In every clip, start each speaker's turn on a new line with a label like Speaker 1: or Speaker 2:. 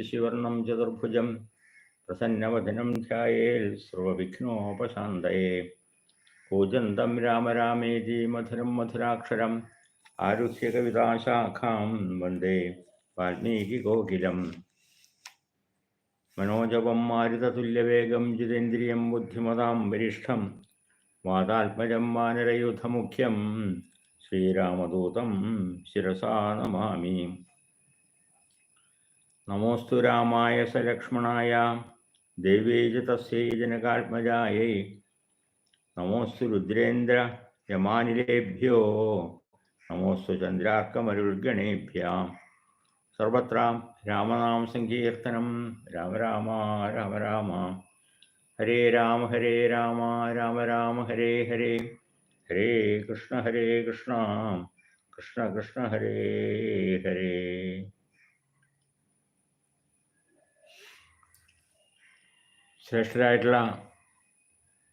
Speaker 1: ശശിവർണം ചതുർഭുജം പ്രസന്നവദനം ധ്യായേൽ സർവവിഘ്നോപശാന്തയെ. കൂജന്തം രാമ രാമേതി മധുരം മധുരാക്ഷരം ആരുഹ്യ കവിതാശാഖാം വന്ദേ വാൽമീകി ഗോകിലം. മനോജവം മാരുതതുല്യവേഗം ജിതേന്ദ്രിയം ബുദ്ധിമതാം വരിഷ്ഠം വാതാത്മജം വാനരയുധമുഖ്യം ശ്രീരാമദൂതം ശിരസാ നമാമി. നമോസ്തു രാമായ സലക്ഷ്മണായ ദേവീജ തസ്യൈ ജനകാത്മജായൈ നമോസ്തു രുദ്രേന്ദ്ര യമാനിലേഭ്യോ നമോസ്തു ചന്ദ്രാർക്കമരുൾഗണേഭ്യ സർവത്ര രാമനാം സങ്കീർത്തനം രാമ രാമ രാമ രാമ ഹരേ രാമ ഹരേ രാമ രാമ രാമ ഹരേ ഹരേ ഹരേ കൃഷ്ണ ഹരേ കൃഷ്ണ കൃഷ്ണ കൃഷ്ണ ഹരേ ഹരേ ശ്രേഷ്ഠരായിട്ടുള്ള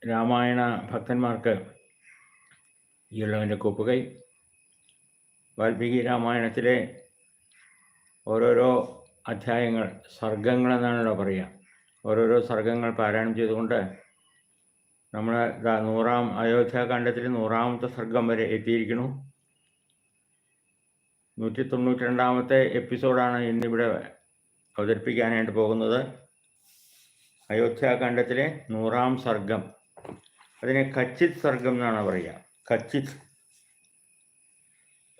Speaker 1: രാമായണ ഭക്തന്മാർക്ക് ഈ കൂപ്പുകൈ. വാൽമീകി രാമായണത്തിലെ ഓരോരോ അധ്യായങ്ങൾ സർഗങ്ങൾ എന്നാണല്ലോ പറയുക. ഓരോരോ സർഗങ്ങൾ പാരായണം ചെയ്തുകൊണ്ട് നമ്മൾ നൂറാം അയോധ്യാകാന്ഡത്തിൽ നൂറാമത്തെ സർഗം വരെ എത്തിയിരിക്കുന്നു. നൂറ്റി തൊണ്ണൂറ്റി രണ്ടാമത്തെ എപ്പിസോഡാണ് ഇന്നിവിടെ അവതരിപ്പിക്കാനായിട്ട് പോകുന്നത്. അയോധ്യാകാന്ഡത്തിലെ നൂറാം സർഗം. അതിനെ കച്ചിത് സർഗം എന്നാണ് പറയുക. കച്ചിത്.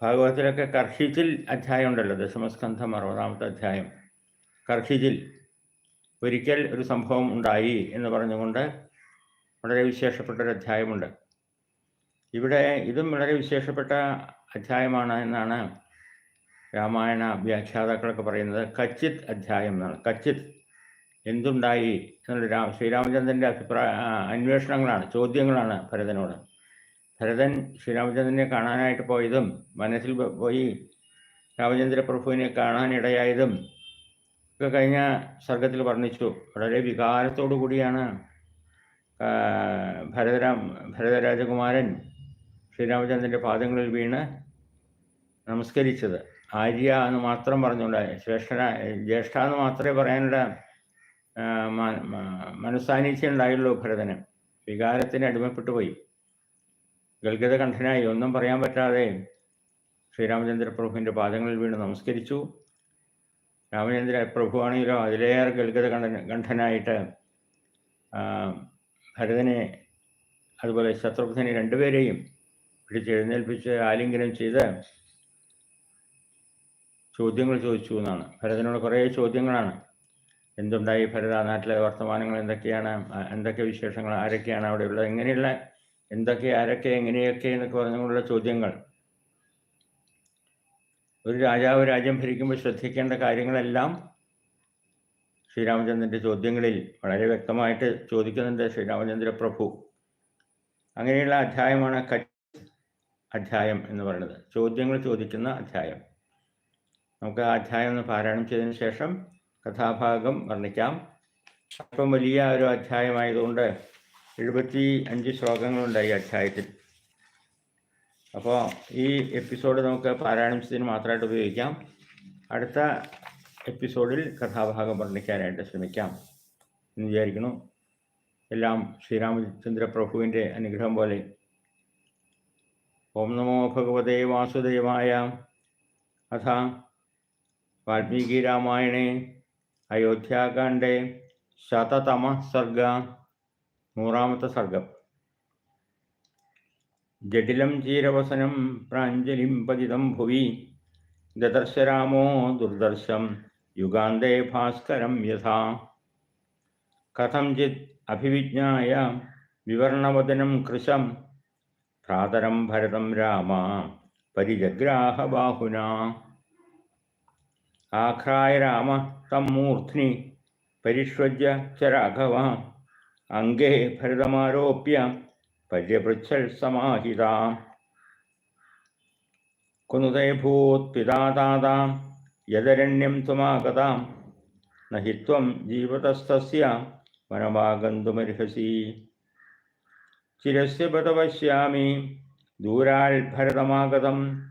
Speaker 1: ഭാഗവതത്തിലൊക്കെ കർഷിച്ചിൽ അധ്യായം ഉണ്ടല്ലോ ദശമസ്കന്ധം അറുപതാമത്തെ അധ്യായം. കർഷിച്ചിൽ ഒരിക്കൽ ഒരു സംഭവം ഉണ്ടായി എന്ന് പറഞ്ഞുകൊണ്ട് വളരെ വിശേഷപ്പെട്ട ഒരു അധ്യായമുണ്ട്. ഇവിടെ ഇതും വളരെ വിശേഷപ്പെട്ട അധ്യായമാണ് എന്നാണ് രാമായണ വ്യാഖ്യാതാക്കളൊക്കെ പറയുന്നത്. കച്ചിത് അധ്യായം എന്നാണ്. കച്ചിത്. എന്തുണ്ടായി എന്നുള്ള രാ ശ്രീരാമചന്ദ്രന്റെ അഭിപ്രായ അന്വേഷണങ്ങളാണ് ചോദ്യങ്ങളാണ് ഭരതനോട്. ഭരതൻ ശ്രീരാമചന്ദ്രനെ കാണാനായിട്ട് പോയതും മനസ്സിൽ പോയി രാമചന്ദ്ര പ്രഭുവിനെ കാണാനിടയായതും ഒക്കെ കഴിഞ്ഞ സർഗത്തിൽ വർണിച്ചു. വളരെ വികാരത്തോടു കൂടിയാണ് ഭരതരാം ഭരതരാജകുമാരൻ ശ്രീരാമചന്ദ്രന്റെ പാദങ്ങളിൽ വീണ് നമസ്കരിച്ചത്. ആര്യ എന്ന് മാത്രം പറഞ്ഞുകൊണ്ട് ശ്രേഷ്ഠന ജ്യേഷ്ഠ എന്ന് മാത്രമേ പറയാനുള്ള മനസ്സാന്നിധ്യം ഉണ്ടായുള്ളൂ ഭരതന് വികാരത്തിന് അടിമപ്പെട്ടു പോയി. ഗൽഗത കണ്ഠനായി ഒന്നും പറയാൻ പറ്റാതെ ശ്രീരാമചന്ദ്ര പ്രഭുവിന്റെ പാദങ്ങളിൽ വീണ് നമസ്കരിച്ചു. രാമചന്ദ്ര പ്രഭുവാണെങ്കിലോ അതിലേറെ ഗൽഗത കണ്ഠനായിട്ട് ഭരതനെ അതുപോലെ ശത്രുഘ്നെ രണ്ടുപേരെയും പിടിച്ചെഴുന്നേൽപ്പിച്ച് ആലിംഗനം ചെയ്ത് ചോദ്യങ്ങൾ ചോദിച്ചു എന്നാണ്. ഭരതനോട് കുറേ ചോദ്യങ്ങളാണ്. എന്തുണ്ടായി ഭരത നാട്ടിലെ വർത്തമാനങ്ങൾ എന്തൊക്കെയാണ് എന്തൊക്കെ വിശേഷങ്ങൾ ആരൊക്കെയാണ് അവിടെ ഉള്ളത് എങ്ങനെയുള്ള എന്തൊക്കെ ആരൊക്കെ എങ്ങനെയൊക്കെ എന്നൊക്കെ പറഞ്ഞുകൊണ്ടുള്ള ചോദ്യങ്ങൾ. ഒരു രാജാവ് രാജ്യം ഭരിക്കുമ്പോൾ ശ്രദ്ധിക്കേണ്ട കാര്യങ്ങളെല്ലാം ശ്രീരാമചന്ദ്രന്റെ ചോദ്യങ്ങളിൽ വളരെ വ്യക്തമായിട്ട് ചോദിക്കുന്നുണ്ട് ശ്രീരാമചന്ദ്ര പ്രഭു. അങ്ങനെയുള്ള അധ്യായമാണ് അധ്യായം എന്ന് പറയുന്നത്. ചോദ്യങ്ങൾ ചോദിക്കുന്ന അധ്യായം. നമുക്ക് ആ അധ്യായം ഒന്ന് പാരായണം ചെയ്തതിന് ശേഷം കഥാഭാഗം വർണിക്കാം. അല്പം വലിയ ഒരു അധ്യായമായതുകൊണ്ട് എഴുപത്തി അഞ്ച് ശ്ലോകങ്ങളുണ്ട് ഈ അധ്യായത്തിൽ. അപ്പോൾ ഈ എപ്പിസോഡ് നമുക്ക് പാരായണത്തിന് മാത്രമായിട്ട് ഉപയോഗിക്കാം. അടുത്ത എപ്പിസോഡിൽ കഥാഭാഗം വർണിക്കാനായിട്ട് ശ്രമിക്കാം എന്ന് വിചാരിക്കുന്നു. എല്ലാം ശ്രീരാമചന്ദ്ര പ്രഭുവിന്റെ അനുഗ്രഹം പോലെ. ഓം നമോ ഭഗവതേ വാസുദേവായ. അഥ വാൽമീകി രാമായണേ. അയോധ്യാകാണ്ഡേ ശതതമ സർഗ നൂറാമത്തെ സർഗം. ജടിലം ചീരവസനം പ്രാഞ്ജലിം പതിതം ഭുവി ദദർശരാമോ ദുർദർശം യുഗാന്തേ ഭാസ്കരം യഥാ. കഥംചിത് അഭിവിജ്ഞായ വിവർണവദനം കൃശം ഭ്രാതരം ഭരതം രാമ പരിജഗ്രാഹബാഹുന ആഘ്രായ രാമ തം മൂർധ്നി പരിഷ്വജ്യ ച രാഘവ. അംഗേ ഭരതമാരോപ്യ പര്യപൃച്ഛൽ സമാഹിതാം. കുനുതേ ഭൂത് പിതാതാതാം യദരണ്യം ത്വമാഗതാം. നഹിത്വം ജീവതസ്തസ്യ വനമാഗന്തുമർഹസി ചിരസ്യ പതപശ്യാമി ദൂരാൽ ഭരതമാഗതം.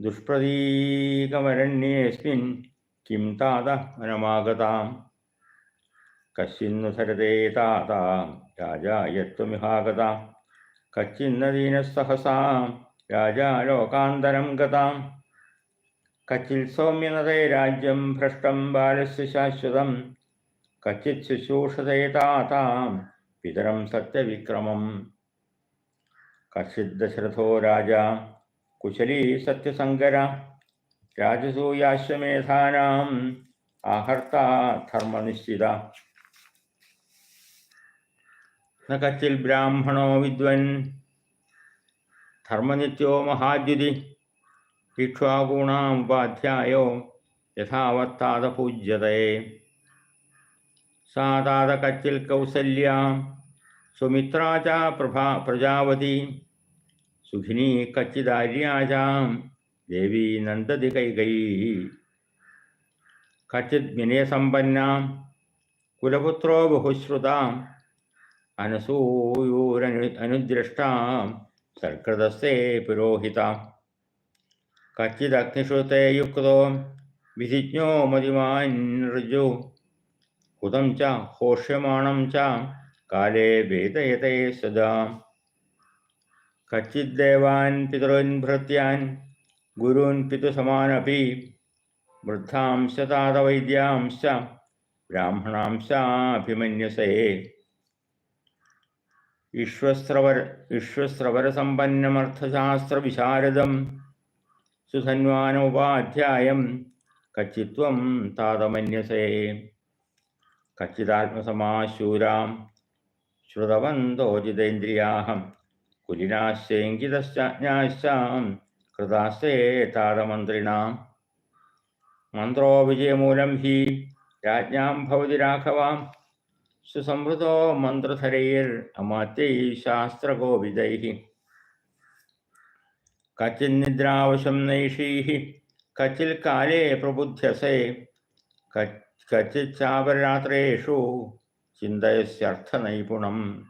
Speaker 1: ദുഷ്പ്രതീകമരണ്യേസ്മിൻ കിം താത വനമാഗതാം കശ്ചിന്നു സരതേ താതാം രാജായത്വമിഹാഗതാം. കച്ചിന്നദീനസഹസാം രാജാലോകാന്തരം ഗതാം. കച്ചിൽ സൗമ്യനതേ രാജ്യം ഭ്രഷ്ടം ബാലസ്യ ശാശ്വതം. കച്ചിത് ശുശ്രൂഷതേ താതാം പിതരം സത്യവിക്രമം. കച്ചിത് ദശരഥോ രാജ കുശലീ സത്യസങ്കര രാജസൂയാശ്വമേധാനാം ആഹർത്ത ധർമ്മനിശ്ചിത. കച്ചിൽ ബ്രാഹ്മണോ വിദ്വൻ ധർമ്മനിത്യോ മഹാദ്യുതി ഇക്ഷ്വാകൂണാമുപാധ്യായോ യഥാവത്താത പൂജ്യതയെ സാതാത കച്ചിൽ കൗസല്യ സുമിത്രാ ച പ്രജാവതി सुखिनी कच्चिदार्याजां देवी नन्दति कैकयी कच्चित् विनयसम्पन्नां कुलपुत्रो बहुश्रुताम् अनसूयूर अनुदृष्टां सर्कृतस्ते पुरोहितां कच्चिदग्निश्रुते युक्तो, विधिज्ञो मदिमान्नृजु हुतं च होष्यमाणं च काले वेदयते सदा। കച്ചിദ്ദേവാൻ പിതൃൻഭൃത്യാൻ ഗുരുൻ പിതുസമാനപി വൃദ്ധാംശ താതവൈദ്യാംശ ബ്രാഹ്മണാംശാഭിമന്യസേ. വിശ്വസ്രവര വിശ്വസ്രവരസമ്പന്നമർത്ഥശാസ്ത്രവിശാരദം സുധന്വാനോപാധ്യായം കച്ചിത്വം താതമന്യസേ. കച്ചിതാത്മസമാശൂരാം ശ്രുതവന്തോജിതേന്ദ്രിയാഹം കുലിനാശ്ചേങ്കിതശ്ചാം കൃതാശ്രയേ താതമന്ത്രിണാം മന്ത്രോ വിജയമൂലം ഹി രാജ്ഞാം ഭവതി രാഘവാം. സുസംവൃതോ മന്ത്രധരൈർ അമാത്യൈ ശാസ്ത്രകോവിദൈः കച്ചിന്നിദ്രാവശം നൈഷീ കച്ചിൽ കാലേ പ്രബുദ്ധ്യസേ കച്ചിച്ചാപരാത്രേഷു ചിന്തയസ്യർത്ഥനൈപുണം.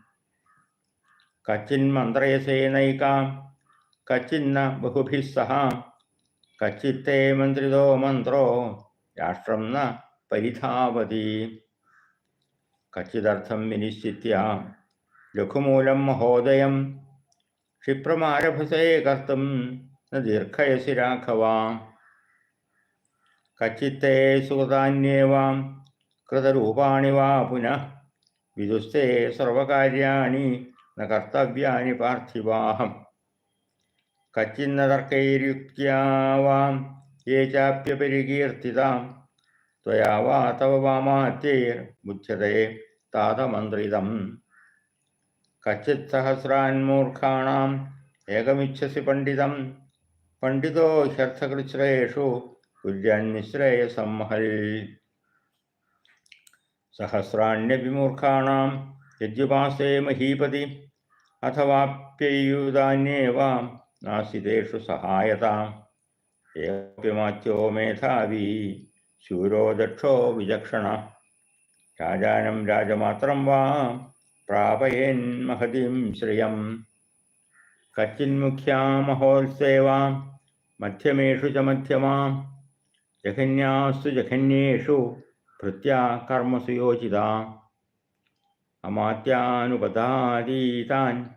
Speaker 1: കച്ചിന്മന്ത്രയസേ നൈകാം കച്ചിന്ന ബഹുഭിः സഹ കച്ചിത്തെ മന്ത്രിതോ മന്ത്രോ രാഷ്ട്രം ന പരിധാവതി. കച്ചിതർത്ഥം വിനിശ്ചിത്യ ലഘുമൂലം മഹോദയം ക്ഷിപ്രമാരഭസേ കർത്തും ന ദീർഘയസി രാഘവ. കച്ചിത്തെ സുഹൃതാന്യേവാം കൃതരൂപാണി വാ പുനഃ വിദുസ്തേ സർവകാര്യാണി ന കർത്തവ്യാനി പാർത്ഥിവാഹം. കച്ചിന്നതർക്കൈരുക്യാവാം യേ ചാപ്യപരികീർത്തിതാം ത്വയാ തവ വാമാത്യൈർ മുച്ഛതയെ താതമന്ത്രിതം. കച്ചിത് സഹസ്രാൻമൂർഖാണാം ഏകമിച്ഛസി പണ്ഡിതം. പണ്ഡിതോ ഹ്യർത്ഥകൃശ്രേഷു കുര്യാന്മിശ്രേയസംഹൽ സഹസ്രാണ്യവിമൂർഖാണാം യജ്ജുപാസേ മഹീപതി. അഥവാപ്യയുതാന്യേവ നാസിതേഷു സഹായതാം ഏപ്യമാച്ചോ മേധാവി ശൂരോദക്ഷോ വിചക്ഷണ രാജാനം രാജമാത്രം വാ പ്രാപയേൻ മഹതിം ശ്രയം കച്ചിന്മുഖ്യാമഹോത്സേവാം മധ്യമേഷു ച മധ്യമാം ജഘന്യാസ്തു ജഘന്യേഷു ഭൃത്യ കർമ്മസുയോചിതാം യോജിതാ അമാത്യാനുപദാതീതാൻ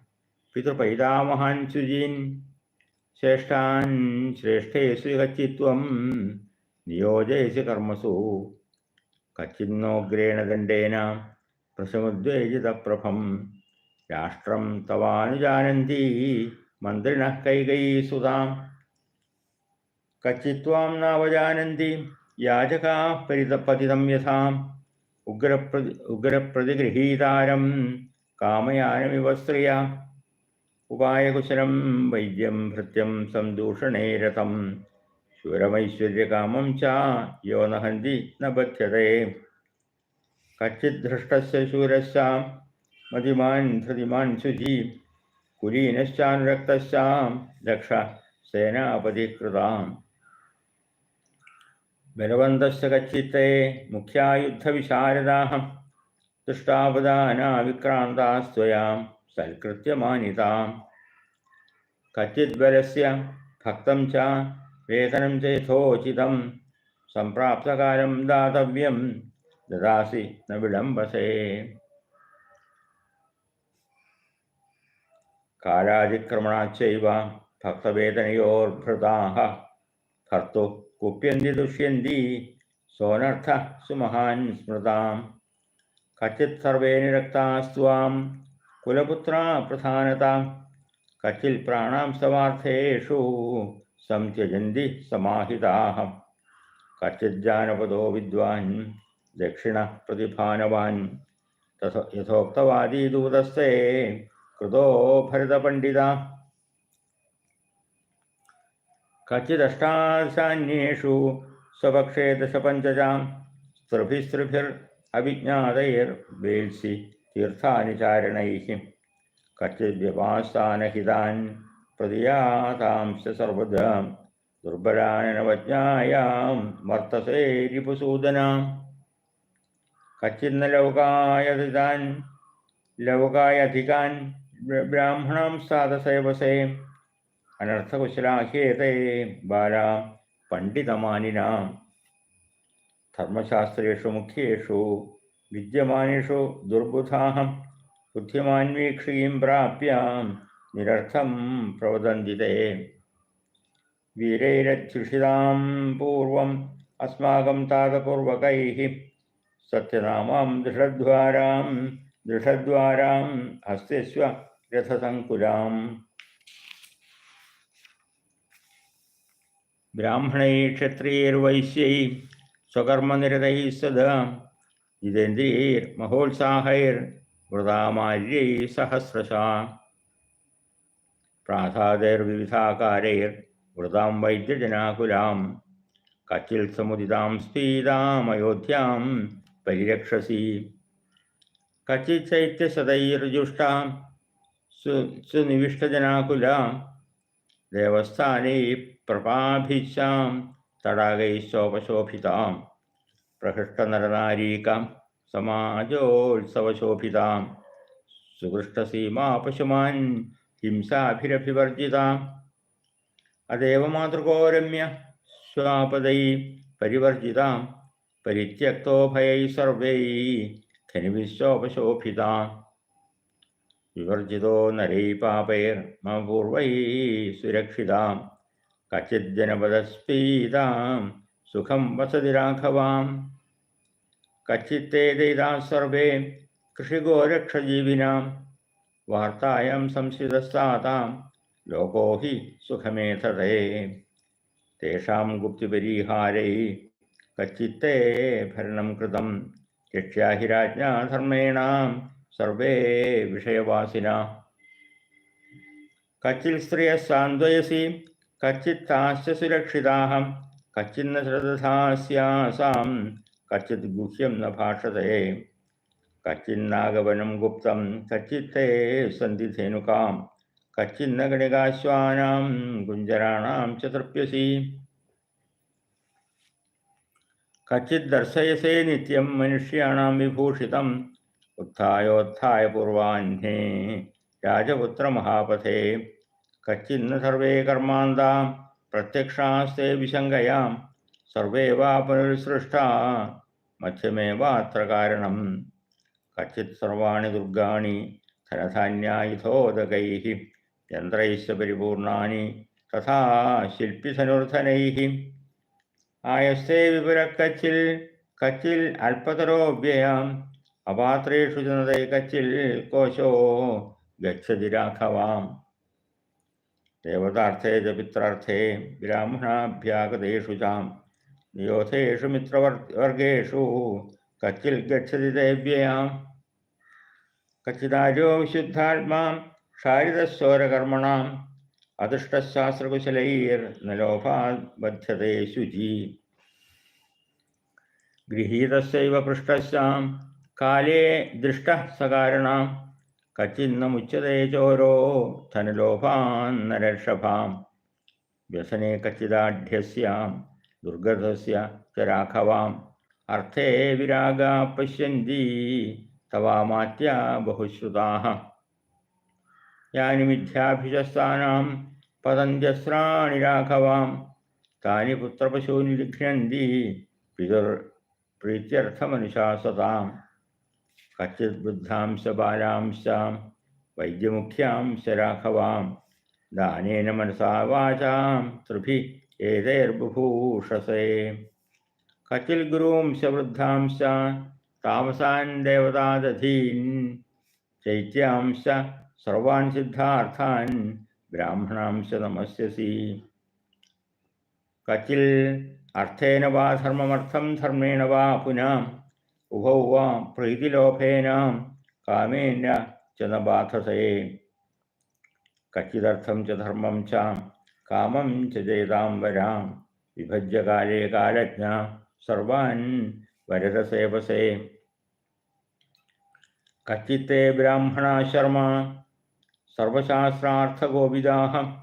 Speaker 1: പിതൃപൈതാമഹാൻ ശുചീൻ ശ്രേഷ്ഠാൻ ശ്രേഷ്ഠേഷു കച്ചിത്വം നിയോജയസി കർമ്മസു. കച്ചിന്നോഗ്രേണ ദണ്ഡേന പ്രസമുദ്വേജിതപ്രഭം. രാഷ്ട്രം തവാനുജാനന്തി മന്ത്രിണ കൈകൈസുതാം. കച്ചിത്വാം നാവജാനന്തി യാചകാ പരിതപതിതം യഥാം. ഉഗ്രപ്രതി ഉഗ്രപ്രതിഗൃഹീതാരം കാമയാനമിവ സ്ത്രിയ. ഉപായകുശലം വൈദ്യം ഭൃത്യം സന്തൂഷണേ രഥം. ശൂരമൈശ്വര്യകാമം ച യോ നഹന്തി ന ബധ്യതേ. കച്ചിദ്ധൃഷ്ടസ്യ മതിമാൻ ധൃതിമാൻ ശുചി കുലീനശ്ചാനുരക്തശ്ചാം ദക്ഷ സേനാപതികൃതാം. बलवन्तस्य कच्चित्ते मुख्यायुद्धविशारदाः तुष्टावदानाविक्रान्तास्त्वयां सत्कृत्यमानितां कच्चिद्बलस्य भक्तं च वेतनं च यथोचितं सम्प्राप्तकालं दातव्यं ददासि न विलम्बसे। कालातिक्रमणाच्चैव भक्तवेदनयोर्भृताः कर्तुः कुप्यन्ति दुष्यन्ति सोऽनर्थः सुमहान् स्मृताम्। कचित् सर्वे कुलपुत्रा प्रधानता। कचिल् प्राणां समार्थेषु संत्यजन्ति समाहिताः। कचिज्जानपदो विद्वान्, दक्षिणः प्रतिभानवान्। तथ यथोक्तवादी दूतस्ते कृतो भरतपण्डिता। കച്ചിദഷ്ടാശാന്യേഷു സ്വപക്ഷേ ദശ പഞ്ചജാം ദശപഞ്ചജാം അവിജ്ഞാതയർ വേൽസി തീർത്ഥാനുചാരണൈ കച്ചിദ്വ്യപാസ്ഥാനഹിതാൻ പ്രതിയാതാംശ സർവദ ദുർബലാനവജ്ഞായാം വർത്തസേ രിപുസൂദനാം കച്ചിന്ന ലൗകായതിതാൻ ലൗകായധികാൻ ബ്രാഹ്മണം സാധസേവസേ അനർത്ഥകുശലാഹ്യേതേ ബാലാം പണ്ഡിതമാനിനാം. ധർമ്മശാസ്ത്രേഷു മുഖ്യേഷു വിദ്യമാനേഷു ദുർബുധാഹം ബുദ്ധിമാൻവീക്ഷിയും പ്രാപ്യാം നിരർത്ഥം പ്രവദന്തിതേ. വീരൈരധ്യുഷിതാം പൂർവം അസ്മാകം താതപൂർവകൈ സത്യനാമാം ദൃഢദ്വാരാം ദൃഢദ്വാരാം ഹസ്തസ്വ രഥസങ്കുലാം ബ്രാഹ്മണൈ ക്ഷത്രിയൈർവൈശ്യൈ സ്വകർമ്മനിരതൈ സദ. ജിതേന്ദ്രിയൈർ മഹോത്സാഹൈർ വൃതാമാര്യൈ സഹസ്രശ. പ്രാസാദൈർവിവിധാകാരൈർ വൃതാം വൈദ്യജനാകുലാം. കച്ചിൽ സമുദിതാം സ്ഥിതാം അയോധ്യാം പരിരക്ഷസി. കച്ചി ചൈത്യശതൈർജുഷ്ടാം സുനിവിഷ്ടജനാകുല. ദേവസ്ഥാനൈ പ്രഭാഭിശാം തടാകൈശോപശോഭിതാം പ്രഹൃഷ്ടനരനാരീകാം സമാജോത്സവശോഭിതാം സുകൃഷ്ടസീമാപശുമാൻ ഹിംസാഭിരഭിവർജിതാം അതേവ മാതൃകോരമ്യ സ്വാപദൈ പരിവർജിതാം പരിത്യക്തോഭയൈ സർവൈ ഖനിവിശ്വോപശോഭിതാം വിവർജിതോ നരൈ പാപൈർ മമ സുരക്ഷിതാം കച്ചിജ്ജനപദസ്പീതാം സുഖം വസതി രാഘവാം. കച്ചിത്തേതൈതാ സർവേ കൃഷിഗോരക്ഷജീവിനാം. വാർത്തായം സംസ്കൃതസ്താതാം ലോകോ ഹി സുഖമേധതേ. തേഷാം ഗുപ്തിപരിഹാരൈ കച്ചിത്തേ ഭരണം കൃതം. രക്ഷ്യാഹി രാജ്ഞാ ധർമ്മേണാം. സർവേ വിഷയവാസിന. കച്ചിൽ സ്ത്രീയ സാന്ത്വയസി कच्चित् सुरक्षिताः कच्चिन्न श्रद्धास्यासां कच्चित् गुह्यं न भाषते। कच्चिन्नागवनं गुप्तं, कच्चित्ते सन्ति धेनुकां कच्चिन्न गणिकाश्वानां गुञ्जराणां च तृप्यसि। कच्चित् दर्शयसे नित्यं मनुष्याणां उत्थायोत्थाय पूर्वाह्ने കച്ചിന്ന് സർവേ കർമാന്താം പ്രത്യക്ഷാസ്തേ വിശങ്കയാം സർവേവാ പുനരുസൃഷ്ട മധ്യമേവാത്ര കാരണം കച്ചിത് സർവാണി ദുർഗാണി ധനധാന്യായുധോദകൈ യന്ത്രൈശ്വ പരിപൂർണാനി തഥാ ശില്പിസനുർധനൈ ആയസ്തേ വിപുരക്കച്ചിൽ കച്ചിൽ അല്പതരോവ്യയാം അപാത്രേഷു ജനതൈ കച്ചിൽ കോശോ ഗച്ഛതി രാഘവാം देवतार्थे च पित्रार्थे ब्राह्मणाभ्यागतेषु चां नियोथेषु मित्रवर्गेषु कच्चिल् गच्छति देव्ययाम्। कच्चिदार्यो विशुद्धात्मा क्षारितस्वरकर्मणाम्। अदृष्टशास्त्रकुशलैर्न लोभात् बध्यते शुचि। गृहीतस्यैव पृष्ठस्यां काले दृष्टः सकारणा കച്ചിന്നമുച്ചതേ ചോരോ ധനലോഭാന്നരക്ഷഭാം വ്യസനെ കച്ചിതാഢ്യസ്യാം ദുർഗതസ്യ ച രാഘവാം. അർത്ഥേ വിരാഗ പശ്യന്തി തവാമാത്യ ബഹുശ്രുതാഹ. യാനി മിഥ്യാഭിഷസ്ഥാനാം പതന്ത്യസ്രാണി രാഘവാം. താനി പുത്രപശൂനി ലിഘ്നന്തി പിതർ പ്രീത്യർത്ഥമനുശാസതാം. കച്ചിത് വൃദ്ധാംശ ബാലാംശാം വൈദ്യമുഖ്യാംശ രാഘവാം ദാനേന മനസാ വാചാം തൃഭി ഏതൈർബുഭൂഷസേ. കച്ചിൽ ഗുരൂംശ വൃദ്ധാംശ താമസാൻ ദേവതാദധീൻ ചൈത്യാംശ സർവാൻ സിദ്ധാർത്ഥാൻ ബ്രാഹ്മണാംശ നമസ്യസി. കച്ചിൽ അർത്ഥേന വാ ധർമ്മമർത്ഥം ധർമ്മേണ വാ പുനാം उभौ वा प्रीतिलोभेन कामेन च न बाधसे। कच्चिदर्थं च धर्मं च, कामं च विभज्य काले कालज्ञ, सर्वान् वरदसेवसे। कच्चित्ते ब्राह्मणा शर्म, सर्वशास्त्रार्थगोविदाः,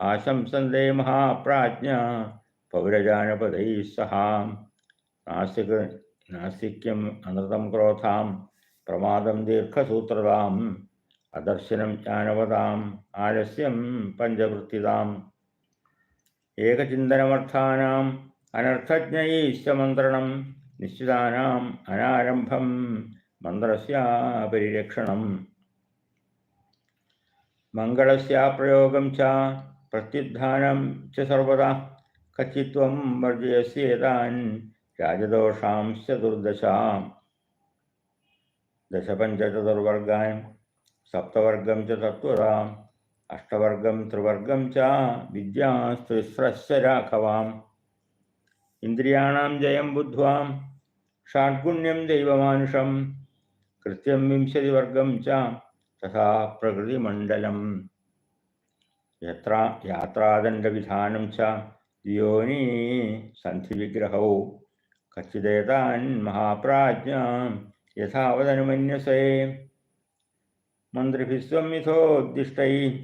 Speaker 1: आशंसन्दे महाप्राज्ञा, पौरजानपदैः सहा। നാസിക്യം അനൃതം ക്രോധാം പ്രമാദം ദീർഘസൂത്രതാം അദർശനം ജ്ഞാനവതാം ആലസ്യം പഞ്ചവൃത്തിതാം. ഏകചിന്തനമർത്ഥാനാം അനർത്ഥജ്ഞയീശ്വമന്ത്രണം നിശ്ചിതാനാം അനാരംഭം മന്ത്രസ്യാപരിരക്ഷണം. മംഗളസ്യാപ്രയോഗം ച പ്രത്യുദ്ധാനം ച സർവദാ കച്ചിത്വം വർജയസ്യേതാൻ രാജദോഷാംശ്ച ദുർദശാം. ദശപഞ്ചചതുർവർഗാൻ സപ്തവർഗം ച തത്വതാം അഷ്ടവർഗം ത്രിവർഗം ച വിദ്യാസ്ത്രിസ്രശ്ച രാഘവാം. ഇന്ദ്രിയാണാം ജയം ബുദ്ധ്വാം ഷാഡ്ഗുണ്യം ദൈവമാനുഷം കൃത്യം വിംശതിവർഗം ച തഥാ പ്രകൃതിമണ്ഡലം. യത്ര യാത്രാദണ്ഡവിധാനം ച യോനി സന്ധിവിഗ്രഹൗ. കച്ചിദേതാൻ മഹാപ്രാജ്ഞ യഥാവതനുമന്യസേ. മന്ത്രിഭിസ്വം യഥോദ്ദിഷ്ടൈ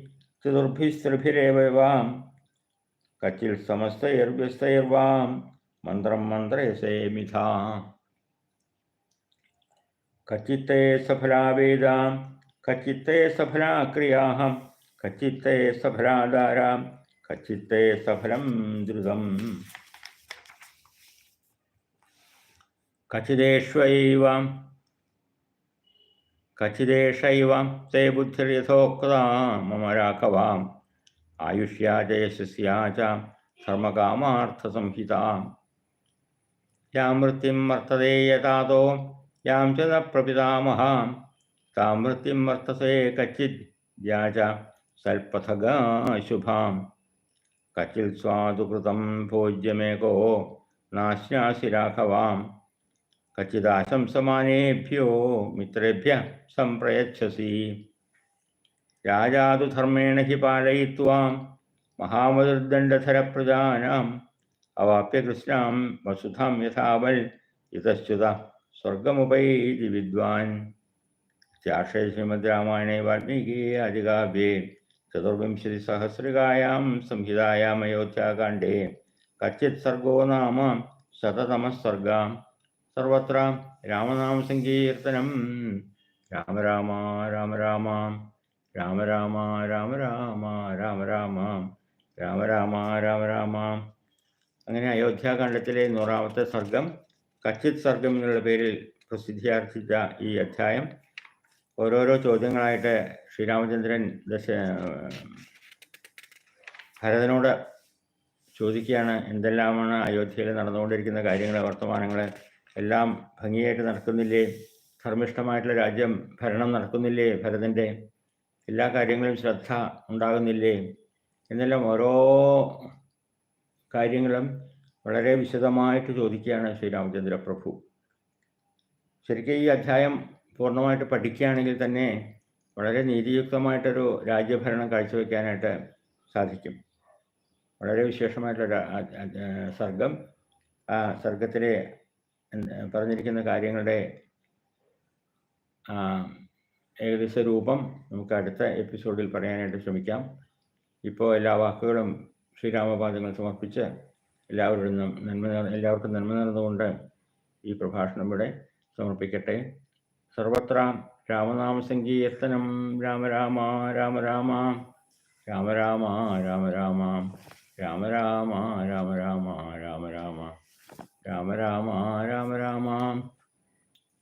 Speaker 1: ചതുർഭിസ്ത്രിഭിരേവ കച്ചിൽ സമസ്തൈർവ്യസ്തൈർവാം. മന്ത്രം മന്ത്രയസേ മിഥാ കച്ചിത്തെ സഫലാ വേദാം കച്ചിത്തെ സഫലാ ക്രിയാः കച്ചിത്തെ സഫലം ധാരാം कचिदेष्वैवं कचिदेशैवं ते बुद्धिर्यथोक्ता मम राघवाम्। आयुष्या जयशिष्या च धर्मकामार्थसंहिताम्। या मृत्युं वर्तते यतातो यां च न प्रपितामहां तां मृत्युं वर्तते कच्चिद् या च सल्पथगा शुभां कचित् स्वादुकृतं भोज्यमेको नाश्यासि राघवाम्। कच्चिदाशं सामनेभ्यो मित्रेभ्यः सम्प्रयच्छसि। राजधर्मेण हि धर्मेण हि पालयित्वा महामदुर्दण्डधरप्रजानाम् अवाप्य स्वर्ग वसुधां यथावल् इतश्च्युतः स्वर्गमुपैति विद्वान्। इत्याशय श्रीमद्रामायणे वाल्मीकिये अधिकाव्ये चतुर्विंशतिसहस्रिकायां अयोध्या अयोध्याकाण्डे कच्चित् सर्गो नाम शततमः सर्गः സർവത്ര രാമനാമ സങ്കീർത്തനം. രാമ രാമ രാമ രാമ രാമ രാമ രാമ രാമ രാമ രാമ രാമ രാമ രാമ രാമ. അങ്ങനെ അയോധ്യാകാണ്ഡത്തിലെ നൂറാമത്തെ സർഗം കച്ചിത് സർഗം എന്നുള്ള പേരിൽ പ്രസിദ്ധിയാർജിച്ച ഈ അധ്യായം. ഓരോരോ ചോദ്യങ്ങളായിട്ട് ശ്രീരാമചന്ദ്രൻ ദശ ഭരതനോട് ചോദിക്കുകയാണ് എന്തെല്ലാമാണ് അയോധ്യയിൽ നടന്നുകൊണ്ടിരിക്കുന്ന കാര്യങ്ങൾ വർത്തമാനങ്ങൾ എല്ലാം ഭംഗിയായിട്ട് നടക്കുന്നില്ലേ? ധർമ്മിഷ്ഠമായിട്ടുള്ള രാജ്യം ഭരണം നടക്കുന്നില്ലേ? ഭരതന്റെ എല്ലാ കാര്യങ്ങളും ശ്രദ്ധ ഉണ്ടാകുന്നില്ലേ? എന്നെല്ലാം ഓരോ കാര്യങ്ങളും വളരെ വിശദമായിട്ട് ചോദിക്കുകയാണ് ശ്രീരാമചന്ദ്ര പ്രഭു. ശരിക്കും ഈ അധ്യായം പൂർണമായിട്ട് പഠിക്കുകയാണെങ്കിൽ തന്നെ വളരെ നീതിയുക്തമായിട്ടൊരു രാജ്യഭരണം കാഴ്ചവെക്കാനായിട്ട് സാധിക്കും. വളരെ വിശേഷമായിട്ടുള്ള സർഗം ആ സർഗത്തിലെ പറഞ്ഞിരിക്കുന്ന കാര്യങ്ങളുടെ ഏകദേശ രൂപം നമുക്ക് അടുത്ത എപ്പിസോഡിൽ പറയാനായിട്ട് ശ്രമിക്കാം. ഇപ്പോൾ എല്ലാ വാക്കുകളും ശ്രീരാമപാദങ്ങൾ സമർപ്പിച്ച് എല്ലാവരോടും നന്മ എല്ലാവർക്കും നന്മ നടന്നുകൊണ്ട് ഈ പ്രഭാഷണം ഇവിടെ സമർപ്പിക്കട്ടെ. സർവത്ര രാമനാമ സങ്കീർത്തനം രാമ രാമ രാമ രാമ രാമ രാമ രാമ രാമ രാമ രാമ രാമ രാമ രാമ രാമ. രാമ രാമ രാമ രാമ.